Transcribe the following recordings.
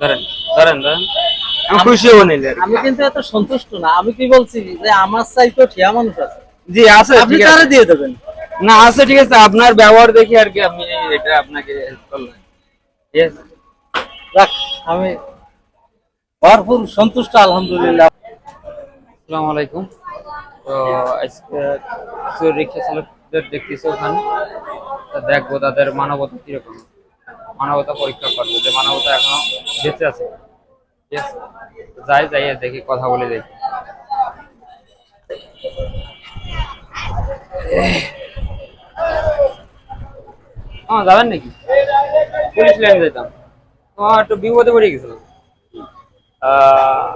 ধরেন ধরেন ধরেন। আমি খুশি হব নিলে আমি কিন্তু এত সন্তুষ্ট না। আমি কি বলছি যে আমার চাইতো ঠিয়া মানুষ আছে? জি আছে আপনি ঠিক দিয়ে দেবেন? না আছে ঠিক আছে। আপনার ব্যবহার দেখি আর কি আমি এটা আপনাকে help করলাম। ঠিক আছে? যাক আমি ভরপুর সন্তুষ্ট আলহামদুলিল্লাহ। আসসালামু আলাইকুম। তো আজকে কিছু রিক্সা চালকদের দেখতেছি ওখানে। তা দেখব তাদের মানবতা কীরকম। মানবতা পরীক্ষা করব যে মানবতা এখনও বেঁচে আছে। যাই যাই দেখি কথা বলে দেখি। হ্যাঁ যাবেন নাকি? পুলিশ লাইনে যেতাম আমার একটু বিপদে পড়ে গেছিল। আহ,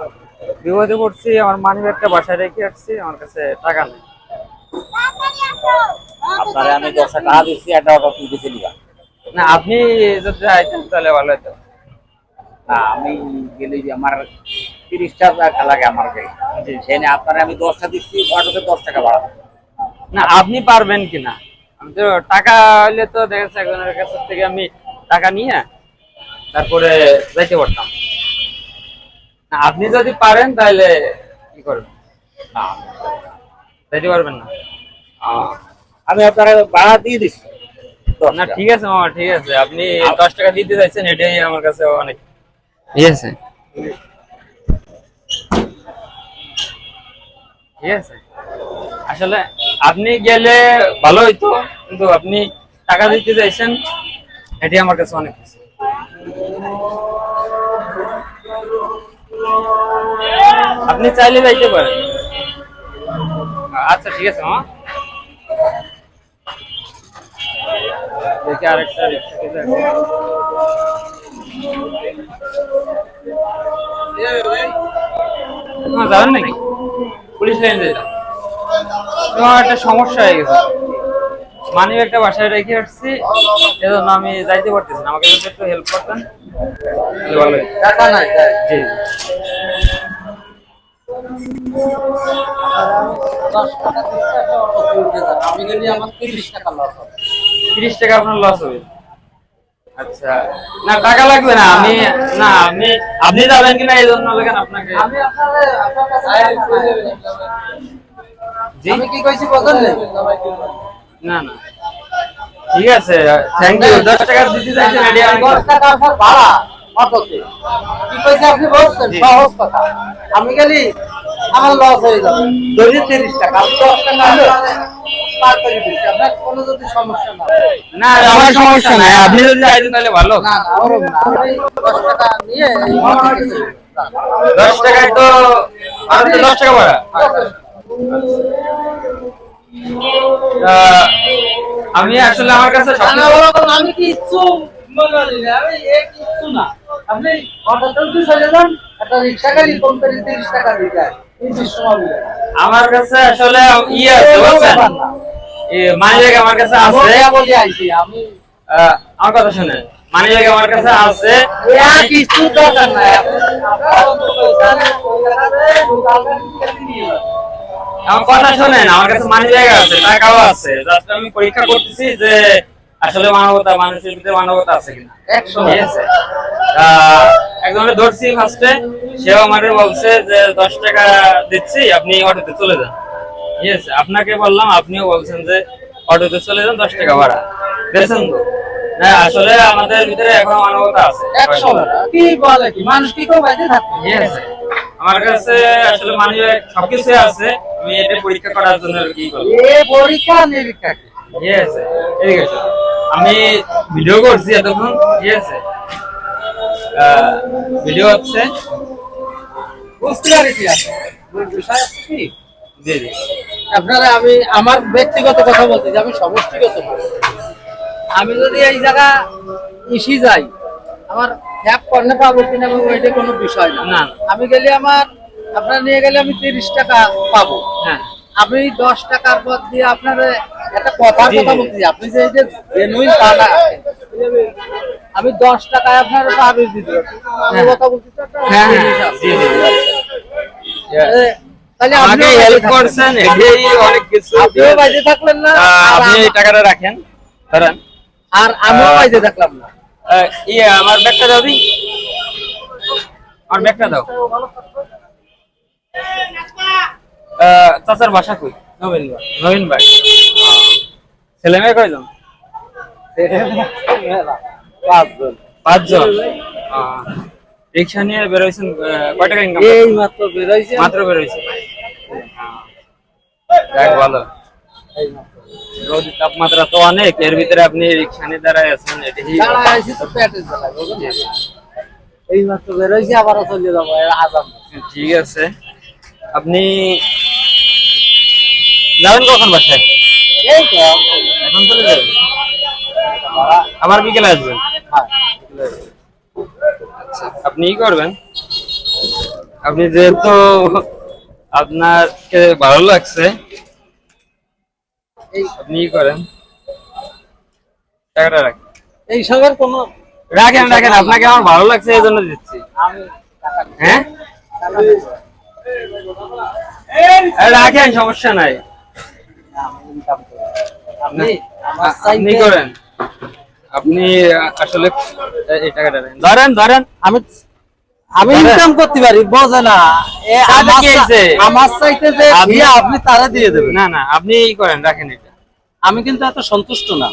বিপদে পড়ছি আমার মানি ব্যাগটা বাসায় রেখে আসছি আমার কাছে টাকা নেই। আপনারে আমি দশ টাকা দিচ্ছি একটা অটো তুলতেছি নিবা না আপনি যদি আইতেন তাহলে ভালো হতো। না আমি গেলে যে আমার তিরিশটা টাকা লাগে আমার গাড়ি জি। সেখানে আপনারে আমি দশটা দিচ্ছি অটোতে দশ টাকা বাড়াবো। না আপনি পারবেন কিনা? আমি তো টাকা হলে তো দেখা যাচ্ছে একজনের কাছ থেকে আমি টাকা নিয়ে তারপরে যাইতে পারতাম। না আপনি যদি পারেন তাহলে কি করবেন? না। যাইতে পারবেন না। আমি আপনারা ভাড়া দিয়ে দিচ্ছি। না ঠিক আছে মামা ঠিক আছে। আপনি দশ টাকা দিতে চাইছেন এটাই আমার কাছে অনেক। ঠিক আছে। ঠিক আছে। আসলে আপনি গেলে ভালো হইতো কিন্তু আপনি টাকা দিতে চাইছেন এটি আমার কাছে অনেক কিছু আপনি চাইলে যাইতে পারেন। আচ্ছা ঠিক আছে মা দেখি আরেকটা রিক্সা দেখো না যাবেন নাকি? পুলিশ লাইন যেতাম তোমার একটা সমস্যা হয়ে গেছে। মানি একটা বাসায় রেখে আসছি। এজন্য আমি যাইতে পারতেছি না। আমাকে যদি একটু হেল্প করতেন। ভালো টাকা নাই। জি। আমি গেলে আমার তিরিশ টাকা লস হবে। তিরিশ টাকা আপনার লস হবে। আচ্ছা না টাকা লাগবে না আমি না আপনি আপনি যাবেন কিনা এই জন্য লাগেন আপনাকে। আমি আপনার আপনার কাছে আমি কি কইছি বলেন না? না ঠিক আছে থ্যাংক ইউ দশ টাকা দিতে চাইছেন আমি দশ টাকা আপনার ভাড়া অটোতে। কি কইছে আপনি বলছেন? সহজ কথা। আমি গেলি আমার লস হয়ে যাবে। ধরি তিরিশ টাকা আমি দশ কোনো যদি সমস্যা না না আমার সমস্যা নাই। আপনি যদি তাহলে ভালো। না না ওরকম না। আমি দশ টাকা নিয়ে। দশ টাকায় তো তো দশ টাকা ভাড়া। আমি আসলে আমার কাছে আমি মনে করি না, আমি না। আপনি চলে যান, একটা রিক্সা গাড়ি করে তিরিশ টাকা দিয়ে যায়। আমার কাছে আসলে ইয়ে আছে বুঝছেন? মানি ব্যাগ আমার কাছে আছে। আমি আমার কথা শুনেন। মানি ব্যাগ আমার কাছে আছে। দরকার নাই। আমার কথা শোনেন আমার কাছে মানি ব্যাগ আছে টাকাও আছে। আমি পরীক্ষা করতেছি যে আসলে মানবতা মানুষের ভিতরে মানবতা আছে কিনা। ঠিক আছে? ধরছি ফার্স্টে সেও আমাকে বলছে যে দশ টাকা দিচ্ছি আপনি অটোতে চলে যান। ঠিক আছে? আপনাকে বললাম আপনিও বলছেন যে অটোতে চলে যান দশ টাকা ভাড়া। দেখছেন তো? হ্যাঁ আসলে আমাদের ভিতরে এখন মানবতা আছে। একশো কি বলে কি? মানুষ কি বাইরে থাকবে ঠিক আছে? আমার কাছে আসলে মানি ব্যাগ সবকিছু আছে। আমি এটা পরীক্ষা করার জন্য আর কি করব এ পরীক্ষা নিরীক্ষা? ঠিক আছে? ঠিক আছে আমি ভিডিও করছি এতক্ষণ ঠিক আছে? ভিডিও হচ্ছে আপনারা আমি আমার ব্যক্তিগত কথা বলতে আমি সমষ্টিগত। আমি যদি এই জায়গা ইসি যাই আমার হ্যাপ কর্নে পাবো কিনা ওইটা কোনো বিষয় না। না। আমি গেলে আমার আপনার নিয়ে গেলে আমি তিরিশ টাকা পাবো। হ্যাঁ। আমি দশ টাকার পর দিয়ে আপনার একটা কথা বলছি আপনি যে যে জেনুইন তা না আমি দশ টাকায় আপনার পাবি দিতে। হ্যাঁ। কথা বলছি হ্যাঁ হ্যাঁ। জিনিস আছে। জি জি এ, তাহলে আমাকে হেল্প করছেন এটাই অনেক কিছু। আপনিও বাইরে থাকলেন না আপনি এই টাকাটা রাখেন ধরেন। আর আমিও বাইরে থাকলাম না। ইয়ে আমার ব্যাগটা দাও আমার ব্যাগটা দাও। চাচার বাসা কই? নবীন ভাই। নবীন ভাই। ছেলে মেয়ে কয়জন? পাঁচজন। পাঁচজন? রিক্সা নিয়ে বেরোইছেন কয় টাকা ইনকাম এই মাত্র বেরোইছে মাত্র বেরোইছে যাক ভালো। এই মাত্র। রোদের তাপমাত্রা তো অনেক এর ভিতরে আপনি রিক্সা নিয়ে দাঁড়ায় আছেন বুঝলেন? এই মাত্র বেরোইছে আবারও চলে যাব এর ঠিক আছে। আপনি যাবেন কখন বাসায়? এখন চলে যাবেন আবার বিকেলে আসবেন হ্যাঁ। আচ্ছা আপনি কি করবেন? আপনি যেহেতু আপনাকে ভালো লাগছে আপনি কি করেন? টাকাটা রাখেন। এইসবের কোনো রাখেন রাখেন আপনাকে আমার ভালো লাগছে এই জন্য দিচ্ছি। হ্যাঁ? রাখেন সমস্যা নাই। আপনি করেন। আপনি আ- আসলে এই টাকাটা ধরেন ধরেন আমি আমি দাদা। ইনকাম করতে পারি বোঝে না। আমার চাইতে যে আপনি- তারা দিয়ে দেবেন। না না আপনি করেন রাখেন এটা। আমি কিন্তু এত সন্তুষ্ট না।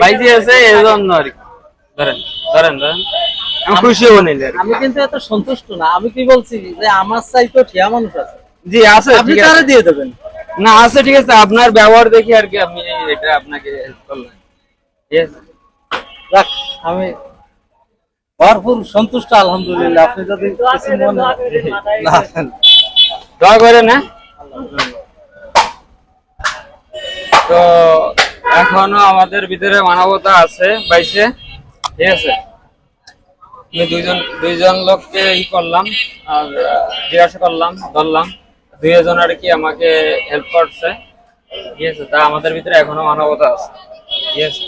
বাইজি আছে এই জন্য আর কি। ধরেন ধরেন ধরেন। আমি খুশি হব নিলে আমি কিন্তু এত সন্তুষ্ট না। আমি কি বলছি যে আমার চাইতে ঠিয়া মানুষ আছে? জি আছে আপনি তারা দিয়ে দেবেন? না আছে ঠিক আছে। আপনার ব্যবহার দেখি আর কি আপনি এটা আপনাকে হেল্প করলেন ঠিক আছে? রাখ আমি ভরপুর সন্তুষ্ট আলহামদুলিল্লাহ। আপনি যদি কিছু মনে না দয়া করে না তো এখনও আমাদের ভিতরে মানবতা আছে বাইসে ঠিক আছে? আমি দুইজন দুইজন লোককে ই করলাম, আর জিজ্ঞাসা করলাম, ধরলাম, দুইজন আর কি আমাকে হেল্প করছে। ঠিক আছে? তা আমাদের ভিতরে এখনও মানবতা আছে। ঠিক আছে?